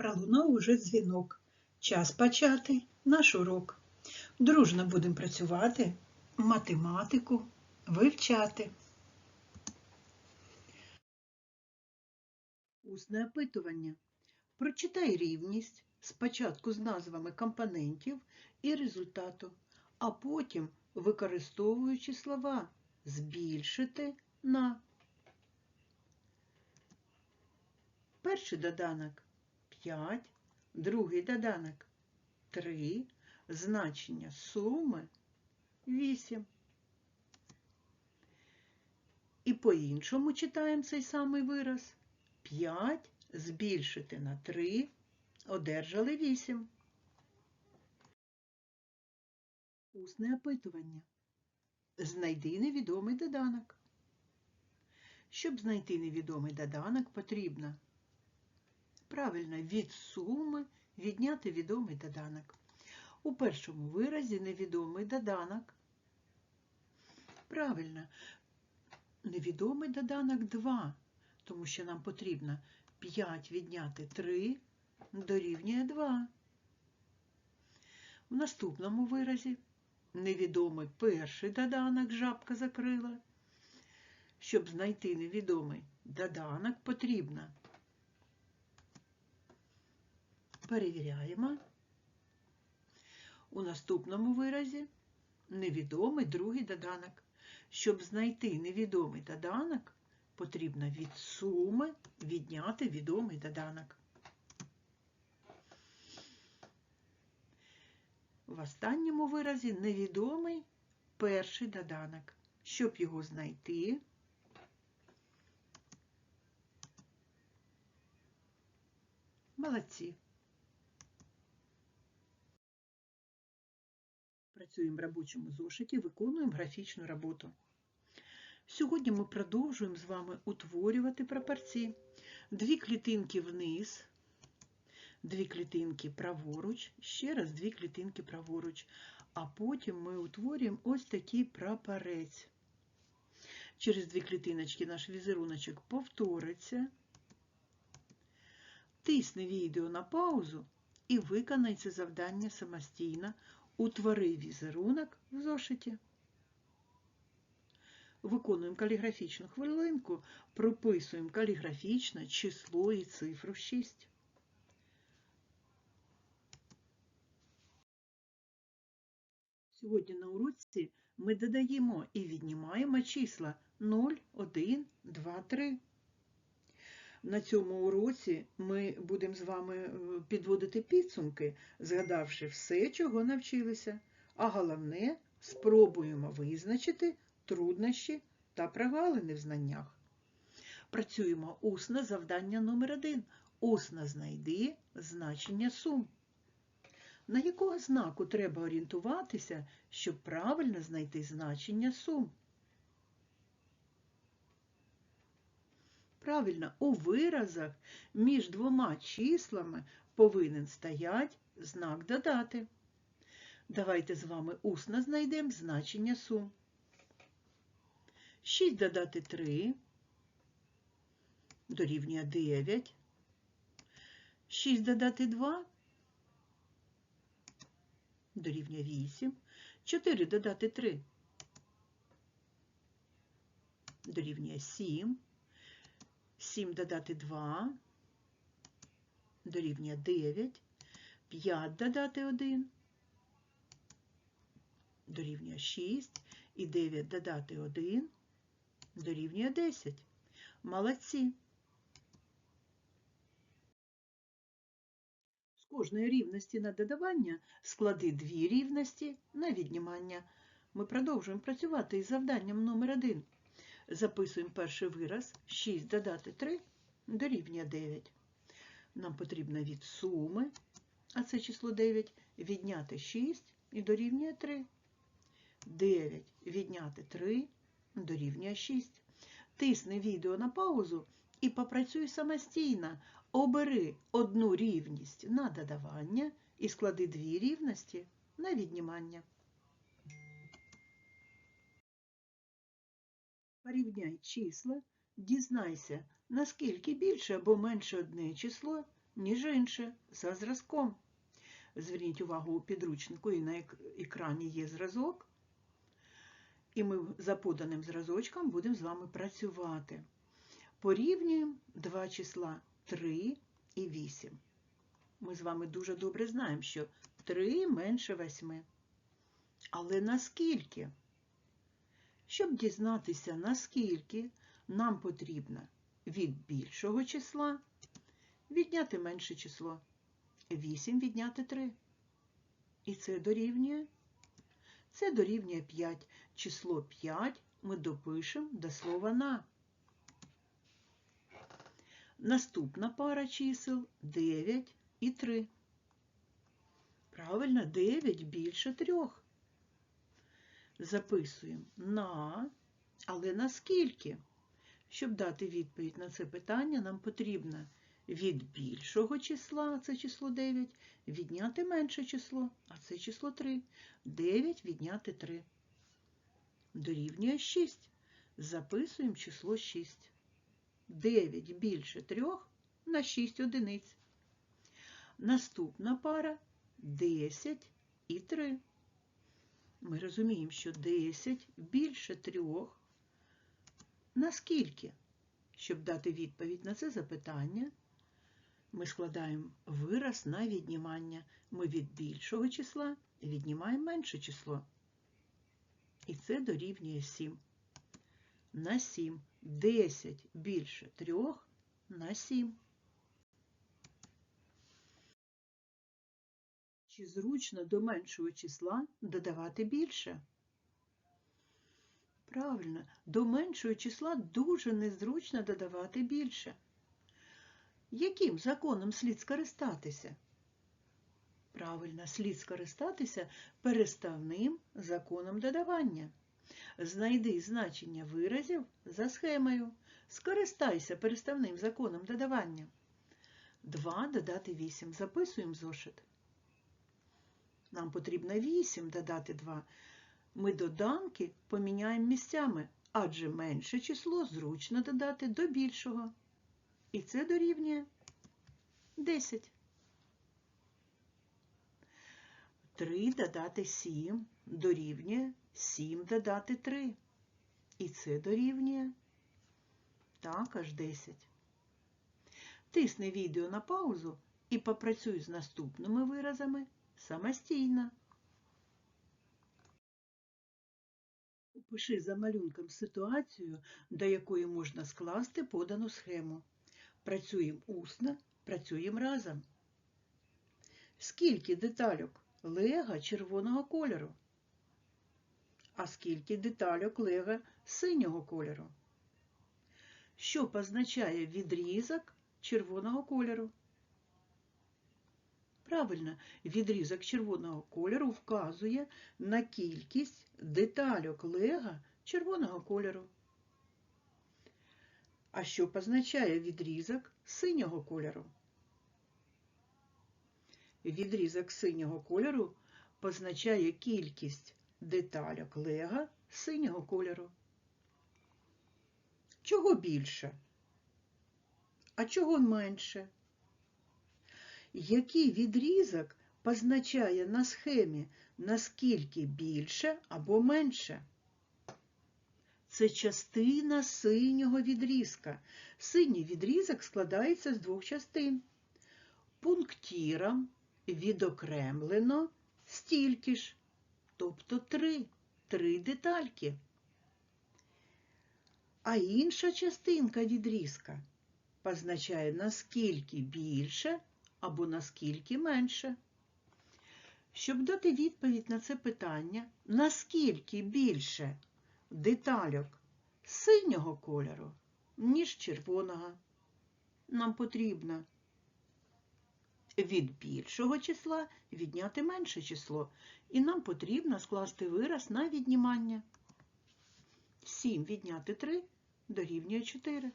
Пролунав уже дзвінок. Час почати наш урок. Дружно будемо працювати, математику вивчати. Усне опитування. Прочитай рівність спочатку з назвами компонентів і результату, а потім використовуючи слова збільшити на. Перший доданок 5, другий доданок 3, значення суми 8. І по-іншому читаємо цей самий вираз. 5 збільшити на 3, одержали 8. Усне опитування. Знайди невідомий доданок. Щоб знайти невідомий доданок, потрібно правильно від суми відняти відомий доданок. У першому виразі невідомий доданок. Правильно, невідомий доданок 2, тому що нам потрібно 5 відняти 3 дорівнює 2. В наступному виразі невідомий перший доданок жабка закрила. Щоб знайти невідомий доданок, потрібно. Перевіряємо. У наступному виразі невідомий другий доданок. Щоб знайти невідомий доданок, потрібно від суми відняти відомий доданок. В останньому виразі невідомий перший доданок. Щоб його знайти, молодці. В робочому зошиті, виконуємо графічну роботу. Сьогодні ми продовжуємо з вами утворювати прапорці. Дві клітинки вниз, дві клітинки праворуч, ще раз дві клітинки праворуч. А потім ми утворюємо ось такий прапорець. Через дві клітиночки наш візеруночок повториться. Тисни відео на паузу і виконай це завдання самостійно. Утвори візерунок в зошиті. Виконуємо каліграфічну хвилинку, прописуємо каліграфічно число і цифру 6. Сьогодні на уроці ми додаємо і віднімаємо числа 0, 1, 2, 3. На цьому уроці ми будемо з вами підводити підсумки, згадавши все, чого навчилися, а головне спробуємо визначити труднощі та прогалини в знаннях. Працюємо усно завдання номер 1 Усно знайди значення сум. На якого знаку треба орієнтуватися, щоб правильно знайти значення сум? Правильно, у виразах між двома числами повинен стояти знак додати. Давайте з вами усно знайдемо значення сум. 6 додати 3 дорівнює 9. 6 додати 2 дорівнює 8. 4 додати 3 дорівнює 7. 7 додати 2 дорівнює 9, 5 додати 1 дорівнює 6 і 9 додати 1 дорівнює 10. Молодці. З кожної рівності на додавання склади дві рівності на віднімання. Ми продовжуємо працювати із завданням номер 1. Записуємо перший вираз 6 додати 3 дорівнює 9. Нам потрібно від суми, а це число 9, відняти 6 і дорівнює 3. 9 відняти 3 дорівнює 6. Тисни відео на паузу і попрацюй самостійно. Обери одну рівність на додавання і склади дві рівності на віднімання. Порівняй числа, дізнайся, наскільки більше або менше одне число, ніж інше, за зразком. Зверніть увагу у підручнику і на екрані є зразок. І ми за поданим зразочком будемо з вами працювати. Порівнюємо два числа 3 і 8. Ми з вами дуже добре знаємо, що 3 менше 8. Але наскільки? Щоб дізнатися, наскільки нам потрібно від більшого числа відняти менше число. 8 відняти 3. І це дорівнює. Це дорівнює 5. Число 5 ми допишемо до слова на. Наступна пара чисел 9 і 3. Правильно, 9 більше 3. Записуємо на, але наскільки? Щоб дати відповідь на це питання, нам потрібно від більшого числа, це число 9, відняти менше число, а це число 3. 9 відняти 3. Дорівнює 6. Записуємо число 6. 9 більше 3 на 6 одиниць. Наступна пара 10 і 3. Ми розуміємо, що 10 більше 3 наскільки? Щоб дати відповідь на це запитання, ми складаємо вираз на віднімання. Ми від більшого числа віднімаємо менше число. І це дорівнює 7. На 7. 10 більше 3 на 7. Чи зручно до меншого числа додавати більше? Правильно, до меншого числа дуже незручно додавати більше. Яким законом слід скористатися? Правильно, слід скористатися переставним законом додавання. Знайди значення виразів за схемою. Скористайся переставним законом додавання. 2 додати 8. Записуємо зошит. Нам потрібно 8 додати 2. Ми доданки поміняємо місцями, адже менше число зручно додати до більшого. І це дорівнює 10. 3 додати 7 дорівнює 7 додати 3. І це дорівнює також 10. Тисни відео на паузу і попрацюй з наступними виразами самостійно. Опиши за малюнком ситуацію, до якої можна скласти подану схему. Працюємо усно, працюємо разом. Скільки детальок лега червоного кольору? А скільки детальок лега синього кольору? Що позначає відрізок червоного кольору? Правильно, відрізок червоного кольору вказує на кількість детальок лега червоного кольору. А що позначає відрізок синього кольору? Відрізок синього кольору позначає кількість детальок лега синього кольору. Чого більше? А чого менше? Який відрізок позначає на схемі наскільки більше або менше? Це частина синього відрізка. Синій відрізок складається з двох частин. Пунктіром відокремлено стільки ж, тобто три, три детальки. А інша частинка відрізка позначає наскільки більше або наскільки менше. Щоб дати відповідь на це питання, наскільки більше детальок синього кольору, ніж червоного, нам потрібно від більшого числа відняти менше число, і нам потрібно скласти вираз на віднімання. 7 відняти 3 дорівнює 4.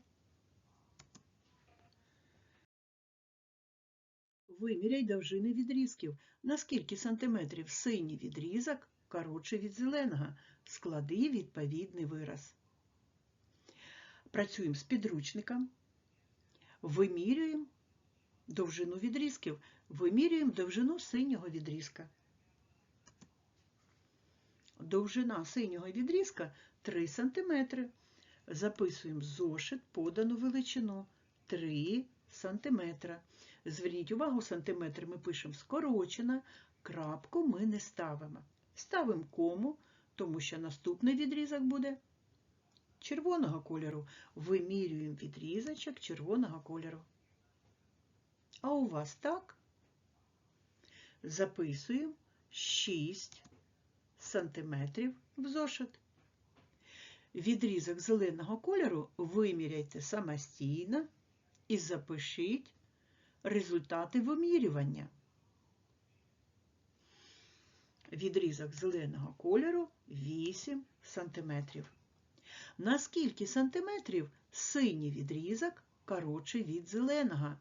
Виміряй довжини відрізків. На скільки сантиметрів синій відрізок коротше від зеленого. Склади відповідний вираз. Працюємо з підручником. Вимірюємо довжину відрізків, вимірюємо довжину синього відрізка. Довжина синього відрізка 3 см. Записуємо зошит подану величину 3 см. Зверніть увагу, сантиметр ми пишемо скорочена, крапку ми не ставимо. Ставимо кому, тому що наступний відрізок буде червоного кольору. Вимірюємо відрізочок червоного кольору. А у вас так? Записуємо 6 сантиметрів в зошит. Відрізок зеленого кольору виміряйте самостійно і запишіть результати вимірювання. Відрізок зеленого кольору 8 сантиметрів. На скільки сантиметрів синій відрізок коротший від зеленого?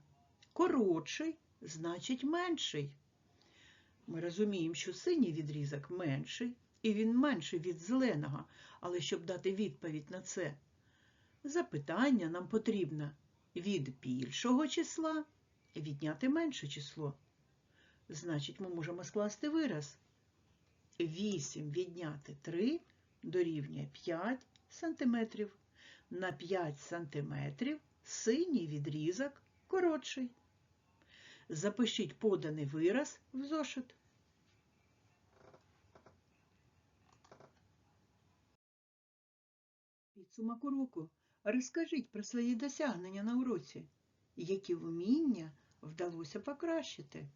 Коротший значить менший. Ми розуміємо, що синій відрізок менший, і він менший від зеленого. Але щоб дати відповідь на це запитання, нам потрібно від більшого числа відняти менше число. Значить, ми можемо скласти вираз. 8 відняти 3 дорівнює 5 сантиметрів. На 5 сантиметрів синій відрізок коротший. Запишіть поданий вираз в зошит. Підсумок уроку. Розкажіть про свої досягнення на уроці. Які вміння вдалося покращити?